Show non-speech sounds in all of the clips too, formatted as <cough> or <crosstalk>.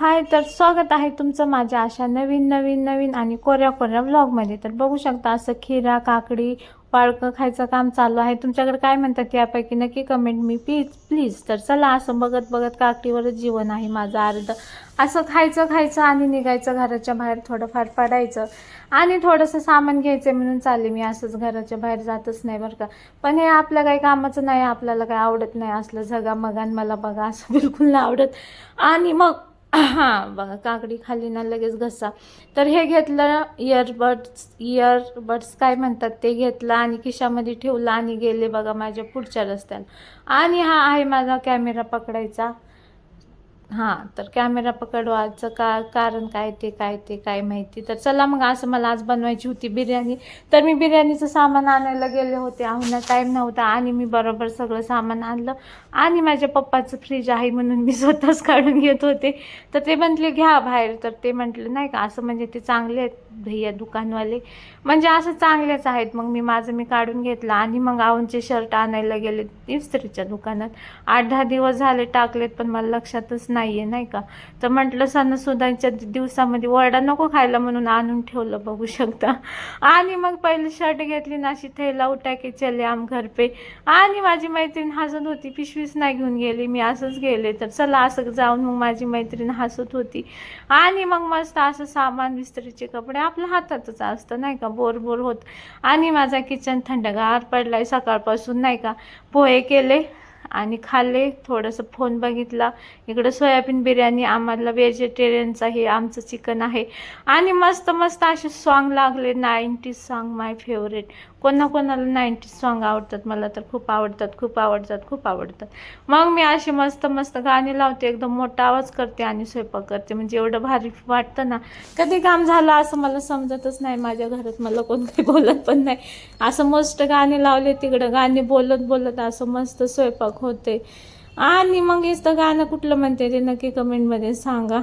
हाय तर स्वागत आहे तुमचं माझ्या अशा नवीन नवीन नवीन आणि कोऱ्या कोऱ्या व्लॉगमध्ये तर बघू शकता असं खिरा काकडी वाळकं खायचं काम चालू आहे. तुमच्याकडे काय म्हणतात यापैकी नक्की कमेंट मी प्लीज प्लीज तर चला असं बघत बघत काकडीवरच जीवन आहे माझं अर्ध असं खायचं खायचं आणि निघायचं घराच्या बाहेर थोडंफार पडायचं. आणि थोडंसं सामान घ्यायचं म्हणून चालले मी असंच घराच्या बाहेर जातच नाही बरं का. पण हे आपल्या काही कामाचं नाही आपल्याला काही आवडत नाही असलं झगा मगान मला बघा असं बिलकुल नाही आवडत. आणि मग हां बघा काकडी खाली ना लगेच घसा. तर हे घेतलं इयरबड्स इयरबड्स काय म्हणतात ते घेतलं आणि खिशामध्ये ठेवलं आणि गेले बघा माझ्या पुढच्या रस्त्याला. आणि हा आहे माझा कॅमेरा पकडायचा. हां तर कॅमेरा पकडवायचं का कारण काय ते काय ते काय माहिती. तर चला मग असं मला आज बनवायची होती बिर्याणी. तर मी बिर्याणीचं सामान आणायला गेले होते. आहुना टाईम नव्हता आणि मी बरोबर सगळं सामान आणलं. आणि माझ्या पप्पाचं फ्रीज आहे म्हणून मी स्वतःच काढून घेत होते. तर ते म्हटले घ्या बाहेर. तर ते म्हटले नाही का असं म्हणजे ते चांगले आहेत भैया दुकानवाले. म्हणजे असं चांगलेच आहेत. मग मी माझं मी काढून घेतलं आणि मग आऊनचे शर्ट आणायला गेले इस्त्रीच्या दुकानात. आठ दहा दिवस झाले टाकलेत पण मला लक्षातच नाही आहे नाही का? तर म्हटलं सणासुदाच्या दिवसामध्ये वरडा नको खायला म्हणून आणून ठेवलं बघू शकता. आणि मग पहिले शर्ट घेतली ना अशी थैला उटाकी चले आम घर पे. आणि माझी मैत्रीण हसत होती पिशवीच नाही घेऊन गेली मी असंच गेले. तर चला असं जाऊन मग माझी मैत्रीण हसत होती. आणि मग मस्त असं सामान विस्त्रीचे कपडे आपल्या हातातच असतं नाही का? बोर बोर होत. आणि माझा किचन थंडगार पडलाय सकाळपासून नाही का? पोहे केले आणि खाल्ले थोडंसं फोन बघितला. इकडं सोयाबीन बिर्याणी आम्हाला व्हेजिटेरियनचं हे आमचं चिकन आहे. आणि मस्त मस्त असे सॉन्ग लागले. नाईन्टी सॉन्ग माय फेवरेट कोणा कोणाला नाईन्टीज सॉन्ग आवडतात मला तर खूप आवडतात खूप आवडतात खूप आवडतात. मग मी अशी मस्त मस्त गाणी लावते. एकदम मोठा आवाज करते आणि स्वयंपाक करते. म्हणजे एवढं भारी वाटतं ना. कधी काम झालं असं मला समजतच नाही माझ्या घरात. मला कोण काही बोलत पण नाही. असं मस्त गाणे लावले तिकडं. गाणे बोलत बोलत असं मस्त स्वयंपाक होते. आणि मग इथं गाणं कुठलं म्हणते ते नक्की कमेंटमध्ये सांगा.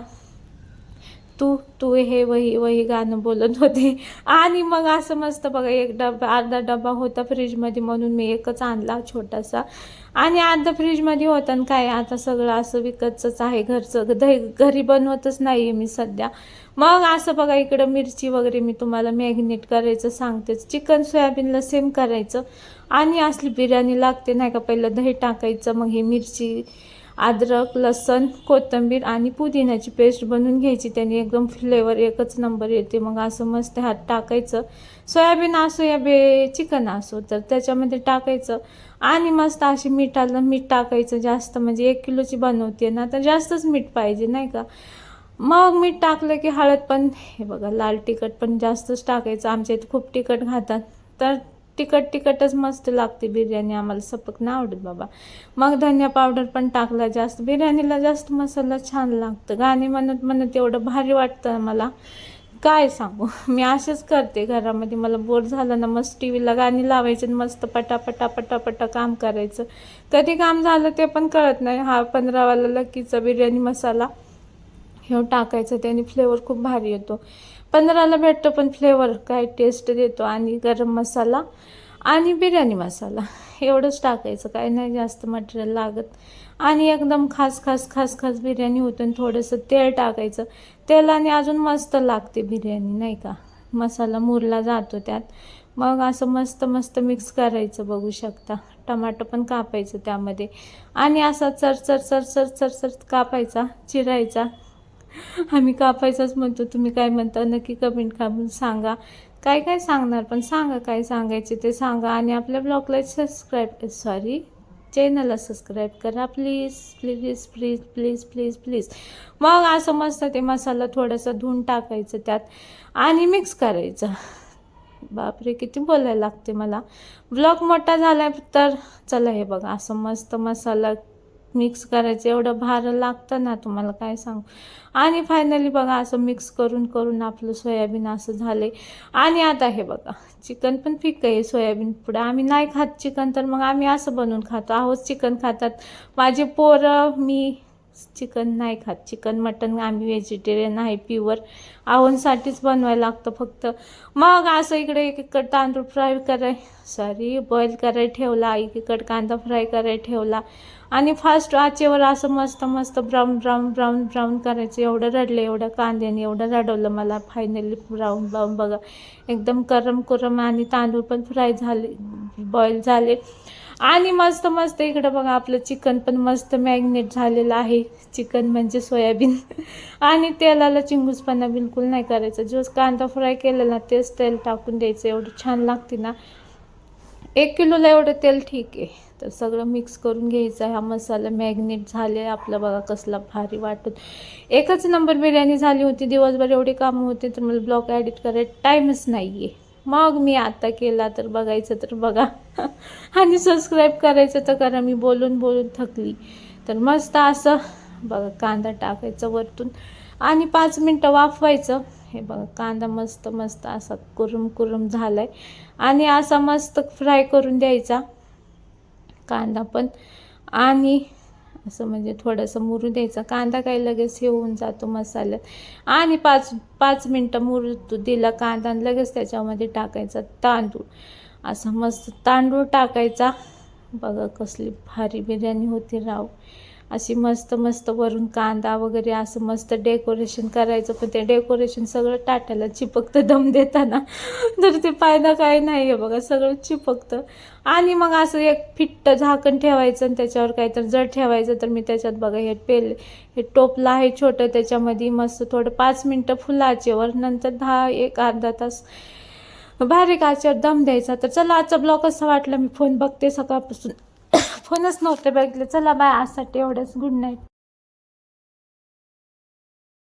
तू तू हे वही वही गाणं बोलत होते. आणि मग असं मस्त बघा एक डबा अर्धा डबा होता फ्रीजमध्ये म्हणून मी एकच आणला छोटासा. आणि अर्धा फ्रीजमध्ये होता आणि काय आता सगळं असं विकतचंच आहे घरचं. दही घरी बनवतच नाही आहे मी सध्या. मग असं बघा इकडं मिरची वगैरे मी तुम्हाला मॅग्नेट करायचं सांगतेच. चिकन सोयाबीनला सेम करायचं. आणि असली बिर्याणी लागते नाही का? पहिलं दही टाकायचं मग हे मिरची अद्रक लसण कोथिंबीर आणि पुदिन्याची पेस्ट बनवून घ्यायची. त्याने एकदम फ्लेवर एकच नंबर येते. मग असं मस्त हात टाकायचं. सोयाबीन असो या बे चिकन असो तर त्याच्यामध्ये टाकायचं. आणि मस्त अशी मिठाला मीठ टाकायचं जास्त. म्हणजे एक किलोची बनवते ना तर जास्तच मीठ पाहिजे नाही का? मग मीठ टाकलं की हळद पण हे बघा लाल तिखट पण जास्तच टाकायचं. आमच्या इथे खूप तिखट खातात. तर तिखट तिखटच मस्त लागते बिर्याणी. आम्हाला सपक नाही आवडत बाबा. मग धनिया पावडर पण टाकला जास्त. बिर्याणीला जास्त मसाला छान लागतं. गाणी म्हणत म्हणत एवढं भारी वाटतं मला काय सांगू? मी असेच करते घरामध्ये. मला बोर झालं ना मस्त टी व्हीला गाणी लावायचं आणि मस्त पटापटा पटापटा काम करायचं. कधी काम झालं ते पण कळत नाही. हा पंधरावाला लकीचा बिर्याणी मसाला. हे टाकायचं त्याने फ्लेवर खूप भारी येतो. पंधराला भेटतो पण फ्लेवर काय टेस्ट देतो आणि गरम मसाला आणि बिर्याणी मसाला. एवढंच टाकायचं काय नाही जास्त मटेरियल लागत. आणि एकदम खास खास खास खास बिर्याणी होतं आणि थोडंसं तेल टाकायचं. तेलाने अजून मस्त लागते बिर्याणी नाही का? मसाला मुरला जातो त्यात. मग असं मस्त मस्त मिक्स करायचं बघू शकता. टमाटो पण कापायचं त्यामध्ये. आणि असा चर चर चर चर चर चर कापायचा चिरायचा. आम्ही कापायचाच म्हणतो तुम्ही काय म्हणता? नक्की कमेंट करून सांगा. काय काय सांगणार? पण सांगा काय सांगायचे ते सांगा. आणि आपल्या ब्लॉगला सबस्क्राईब सॉरी चॅनलला सबस्क्राईब करा please please please please please please मग असं मस्त ते मसाला थोडासा धुवून टाकायचं त्यात आणि मिक्स करायचं. बापरे किती बोलायला लागते मला. ब्लॉग मोठा झाला तर चला हे बघा असं मस्त मसाला मिक्स करायचं. एवढं भार लागतं ना तुम्हाला काय सांगू? आणि फायनली बघा असं मिक्स करून करून आपलं सोयाबीन असं झाले आणि आता हे बघा चिकन पण फिक आहे सोयाबीन पुढं. आम्ही नाही खात चिकन तर मग आम्ही असं बनवून खातो. आहोत चिकन खातात. माझे पोरं मी चिकन नाही खात. चिकन मटन आम्ही व्हेजिटेरियन आहे प्युअर आवनसाठीच बनवायला लागतं फक्त. मग असं इकडे एकीकडे तांदूळ फ्राय कराय सॉरी बॉईल करायला ठेवला. एकीकडे कांदा फ्राय करायला ठेवला. आणि फास्ट आचेवर असं मस्त मस्त ब्राऊन ब्राऊन ब्राऊन ब्राऊन करायचं. एवढं रडलं एवढं कांद्याने एवढं रडवलं मला फायनली ब्राऊन ब्राऊन बघा एकदम करम कुरम आणि तांदूळ पण फ्राय झाले बॉईल झाले. आणि मस्त मस्त इकडं बघा आपलं चिकन पण मस्त मॅग्नेट झालेलं आहे. चिकन म्हणजे सोयाबीन. <laughs> आणि तेलाला चिंगूसपणा बिलकुल नाही करायचं. जो कांदा फ्राय केलेला ना तेच तेल टाकून द्यायचं एवढं छान लागते ना. एक किलोला एवढं तेल ठीक आहे. तर सगळं मिक्स करून घ्यायचं हा मसाला मॅग्नेट झाले आपलं बघा कसला भारी वाटत एकच नंबर बिर्याणी झाली होती. दिवसभर एवढी कामं होती तर मला ब्लॉग ॲडिट करायला टाईमच नाही आहे मग मी आता केला तर बघायचं तर बघा. आणि सबस्क्राईब करायचं तर करा. मी बोलून बोलून थकली. तर मस्त असं बघा कांदा टाकायचा वरतून. आणि पाच मिनटं वाफवायचं. हे बघा कांदा मस्त मस्त असा कुरुम कुरुम झालाय. आणि असा मस्त फ्राय करून द्यायचा. कांदा पण. आणि असं म्हणजे थोडंसं मुरू द्यायचा. कांदा काही लगेच हे होऊन जातो मसाल्यात. आणि पाच पाच मिनटं मुरू दिला कांदा आणि लगेच त्याच्यामध्ये टाकायचा तांदूळ. असं मस्त तांदूळ टाकायचा. बघा कसली भारी बिर्याणी होती राव. अशी मस्त मस्त वरून कांदा वगैरे असं मस्त डेकोरेशन करायचं पण ते डेकोरेशन सगळं टाट्याला चिपकतं दम देताना. तर ते फायदा काय नाही आहे बघा सगळं चिपकतं. आणि मग असं एक फिट्ट झाकण ठेवायचं आणि त्याच्यावर काहीतरी जड ठेवायचं तर मी त्याच्यात बघा हे पेल हे टोपलं आहे छोटं त्याच्यामध्ये मस्त थोडं पाच मिनटं फुलाचेवर नंतर दहा एक अर्धा तास बारीक आचेवर दम द्यायचा. तर चला आजचा ब्लॉग असा वाटला? मी फोन बघते सकाळपासून. फोनच नव्हते बघितले. चला बाय आजसाठी एवढंच. Good night